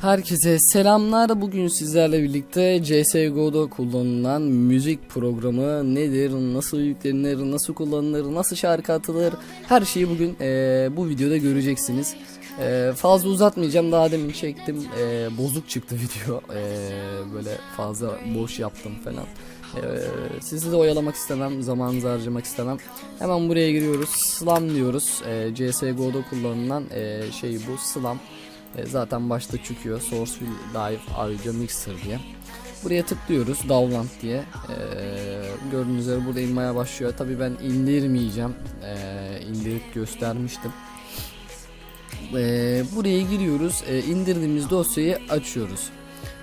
Herkese selamlar. Bugün sizlerle birlikte CSGO'da kullanılan müzik programı nedir, nasıl yüklenir, nasıl kullanılır, nasıl şarkı atılır her şeyi bugün eee, bu videoda göreceksiniz. Eee, fazla uzatmayacağım daha demin çektim Eee, bozuk çıktı video Eee, böyle fazla boş yaptım falan. Eee, sizi de oyalamak istemem, zamanınızı harcamak istemem. Hemen buraya giriyoruz. Slam diyoruz. Eee CSGO'da kullanılan eee, şey bu Slam. E, zaten başta çıkıyor Sourceful Live Audio Mixer diye. Buraya tıklıyoruz Download diye. E, gördüğünüz üzere burada inmeye başlıyor. Tabi ben indirmeyeceğim. E, indirip göstermiştim. E, buraya giriyoruz. E, indirdiğimiz dosyayı açıyoruz.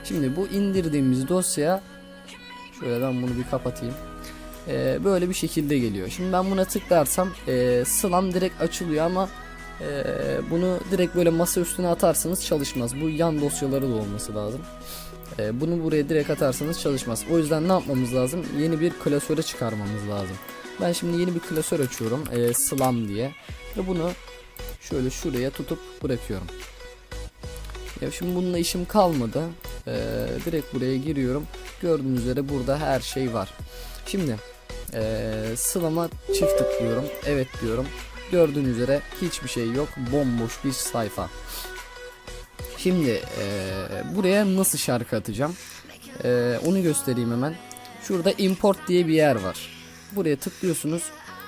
Şimdi bu indirdiğimiz dosya şöyle ben bunu bir kapatayım. E, böyle bir şekilde geliyor. Şimdi ben buna tıklarsam e, Slam direkt açılıyor ama ee, bunu direkt böyle masa üstüne atarsanız çalışmaz. Bu yan dosyaları da olması lazım. Ee, bunu buraya direkt atarsanız çalışmaz. O yüzden ne yapmamız lazım? Yeni bir klasöre çıkarmamız lazım. Ben şimdi yeni bir klasör açıyorum. Ee, slam diye. Ve bunu şöyle şuraya tutup bırakıyorum. Ya şimdi bununla işim kalmadı. Ee, direkt buraya giriyorum. Gördüğünüz üzere burada her şey var. Şimdi ee, slama çift tıklıyorum. Evet diyorum. Gördüğünüz üzere hiçbir şey yok. Bomboş bir sayfa. Şimdi eee, buraya nasıl şarkı atacağım? Eee, onu göstereyim hemen. Şurada import diye bir yer var. Buraya tıklıyorsunuz.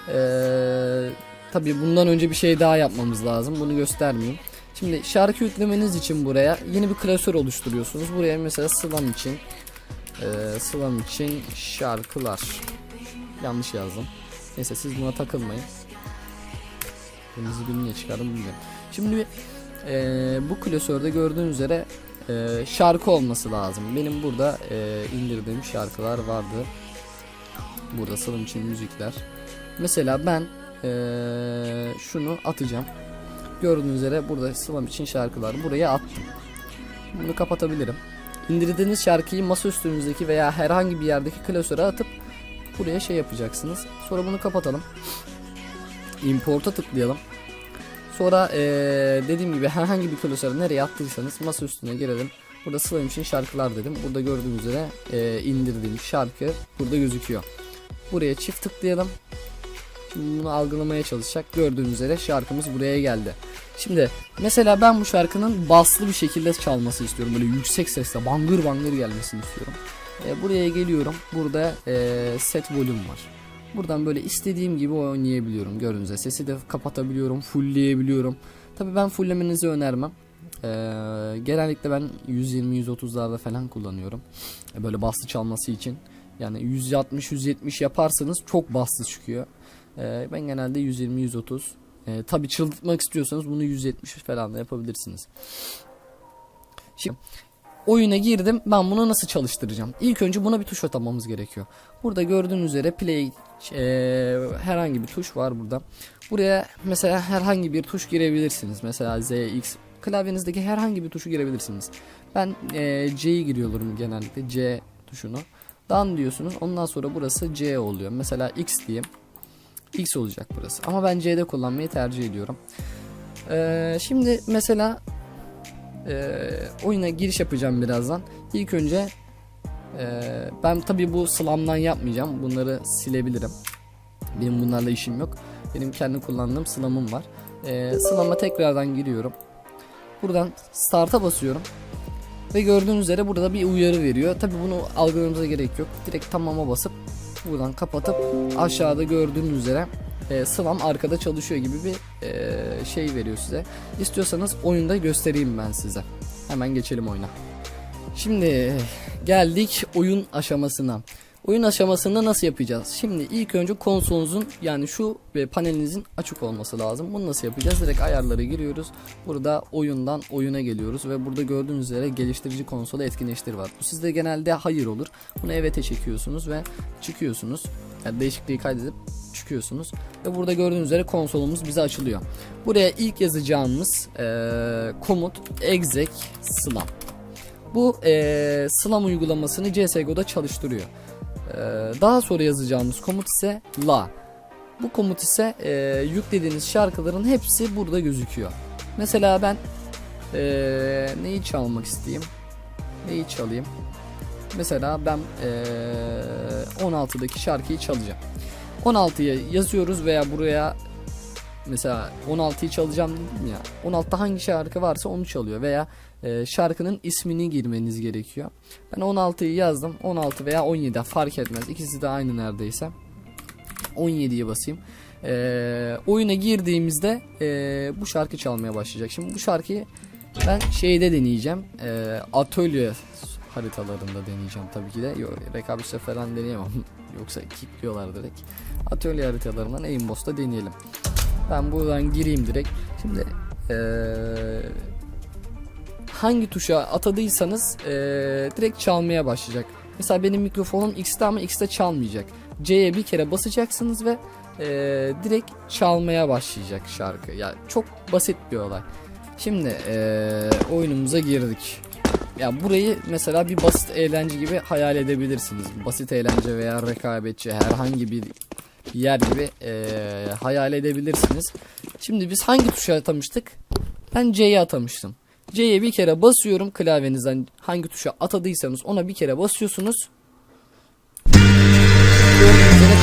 Eee Tabi bundan önce bir şey daha yapmamız lazım. Bunu göstermeyeyim. Şimdi şarkı yüklemeniz için buraya yeni bir klasör oluşturuyorsunuz. Buraya mesela Slam için eee Slam için şarkılar. Yanlış yazdım. Neyse siz buna takılmayın. Kırmızı gül niye çıkardım bilmiyorum. Şimdi eee, bu klasörde gördüğünüz üzere eee, şarkı olması lazım. Benim burada eee, indirdiğim şarkılar vardı. Burada salım için müzikler. Mesela ben eee, şunu atacağım. Gördüğünüz üzere burada sıvam için şarkılar. Buraya attım. Bunu kapatabilirim. İndirdiğiniz şarkıyı masaüstünüzdeki veya herhangi bir yerdeki klasöre atıp buraya şey yapacaksınız. Sonra bunu kapatalım. Import'a tıklayalım. Sonra eee, dediğim gibi herhangi bir klasöre nereye attıysanız masa üstüne girelim. Burada Slam için şarkılar dedim. Burada gördüğünüz üzere eee, indirdiğim şarkı burada gözüküyor. Buraya çift tıklayalım. Şimdi bunu algılamaya çalışacak. Gördüğünüz üzere şarkımız buraya geldi. Şimdi mesela ben bu şarkının baslı bir şekilde çalması istiyorum. Böyle yüksek sesle bangır bangır gelmesini istiyorum. E, buraya geliyorum. Burada e, set volüm var. Buradan böyle istediğim gibi oynayabiliyorum. Gördüğünüz üzere sesi de kapatabiliyorum, fullleyebiliyorum. Tabii ben fulllemenizi önermem. E, genellikle ben 120-130'larda falan kullanıyorum. E, böyle baslı çalması için. Yani 160-170 yaparsanız çok baslı çıkıyor. E, ben genelde 120-130. E, tabii çıldırtmak istiyorsanız bunu 170 falan da yapabilirsiniz. Şimdi oyuna girdim. Ben bunu nasıl çalıştıracağım? İlk önce buna bir tuş atamamız gerekiyor. Burada gördüğünüz üzere play e, herhangi bir tuş var burada. Buraya mesela herhangi bir tuş girebilirsiniz. Mesela Z, X klavyenizdeki herhangi bir tuşu girebilirsiniz. Ben e, C'yi giriyorum genellikle C tuşunu. Dan diyorsunuz. Ondan sonra burası C oluyor. Mesela X diyeyim. X olacak burası. Ama ben C'de kullanmayı tercih ediyorum. E, şimdi mesela e, oyuna giriş yapacağım birazdan. İlk önce e, ben tabi bu slam'dan yapmayacağım. Bunları silebilirim. Benim bunlarla işim yok. Benim kendi kullandığım slam'ım var. E, slam'a tekrardan giriyorum. Buradan start'a basıyorum. Ve gördüğünüz üzere burada bir uyarı veriyor. Tabi bunu algılamamıza gerek yok. Direkt tamama basıp buradan kapatıp aşağıda gördüğünüz üzere e, Slam arkada çalışıyor gibi bir e, şey veriyor size. İstiyorsanız oyunda göstereyim ben size. Hemen geçelim oyuna. Şimdi geldik oyun aşamasına. Oyun aşamasında nasıl yapacağız? Şimdi ilk önce konsolunuzun yani şu ve panelinizin açık olması lazım. Bunu nasıl yapacağız? Direkt ayarlara giriyoruz. Burada oyundan oyuna geliyoruz ve burada gördüğünüz üzere geliştirici konsolu etkinleştir var. Bu sizde genelde hayır olur. Bunu evet'e çekiyorsunuz ve çıkıyorsunuz. Yani değişikliği kaydedip çıkıyorsunuz. Ve burada gördüğünüz üzere konsolumuz bize açılıyor. Buraya ilk yazacağımız eee, komut exec slam. Bu eee slam uygulamasını CSGO'da çalıştırıyor. Eee, daha sonra yazacağımız komut ise la. Bu komut ise eee, yüklediğiniz şarkıların hepsi burada gözüküyor. Mesela ben Ee, neyi çalmak isteyeyim? Neyi çalayım? Mesela ben ee, 16'daki şarkıyı çalacağım. 16'ya yazıyoruz veya buraya mesela 16'yı çalacağım dedim ya. 16'da hangi şarkı varsa onu çalıyor veya e, şarkının ismini girmeniz gerekiyor. Ben 16'yı yazdım. 16 veya 17 fark etmez. İkisi de aynı neredeyse. 17'ye basayım. E, oyuna girdiğimizde e, bu şarkı çalmaya başlayacak. Şimdi bu şarkıyı ben şeyde deneyeceğim. E, atölye haritalarında deneyeceğim tabii ki de. Yok, rekabette falan deneyemem. Yoksa kilitliyorlar direkt. Atölye haritalarından Aimboss'ta deneyelim. Ben buradan gireyim direkt. Şimdi eee, hangi tuşa atadıysanız eee, direkt çalmaya başlayacak. Mesela benim mikrofonum X'te ama X'te çalmayacak. C'ye bir kere basacaksınız ve eee, direkt çalmaya başlayacak şarkı. Yani çok basit bir olay. Şimdi eee, oyunumuza girdik. Ya burayı mesela bir basit eğlence gibi hayal edebilirsiniz. Basit eğlence veya rekabetçi herhangi bir yer gibi eee, hayal edebilirsiniz. Şimdi biz hangi tuşa atamıştık? Ben C'ye atamıştım. C'ye bir kere basıyorum klavyenizden hangi tuşa atadıysanız ona bir kere basıyorsunuz. Gördüğünüz üzere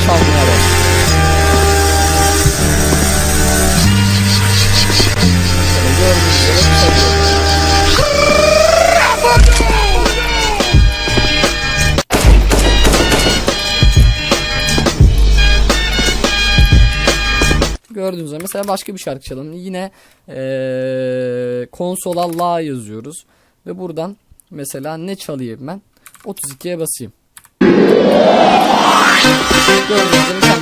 Gördüğünüz üzere mesela başka bir şarkı çalalım. Yine eee konsola la yazıyoruz. Ve buradan mesela ne çalayım ben? 32'ye basayım. Gördüğünüz üzere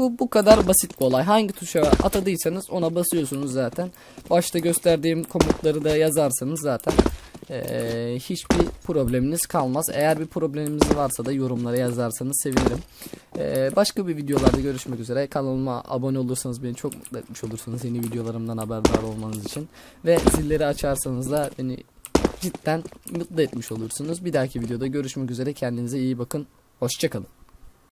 bu bu kadar basit bir olay. Hangi tuşa atadıysanız ona basıyorsunuz zaten. Başta gösterdiğim komutları da yazarsanız zaten eee, hiçbir probleminiz kalmaz. Eğer bir probleminiz varsa da yorumlara yazarsanız sevinirim. Eee, başka bir videolarda görüşmek üzere. Kanalıma abone olursanız beni çok mutlu etmiş olursunuz. Yeni videolarımdan haberdar olmanız için. Ve zilleri açarsanız da beni cidden mutlu etmiş olursunuz. Bir dahaki videoda görüşmek üzere. Kendinize iyi bakın. Hoşçakalın.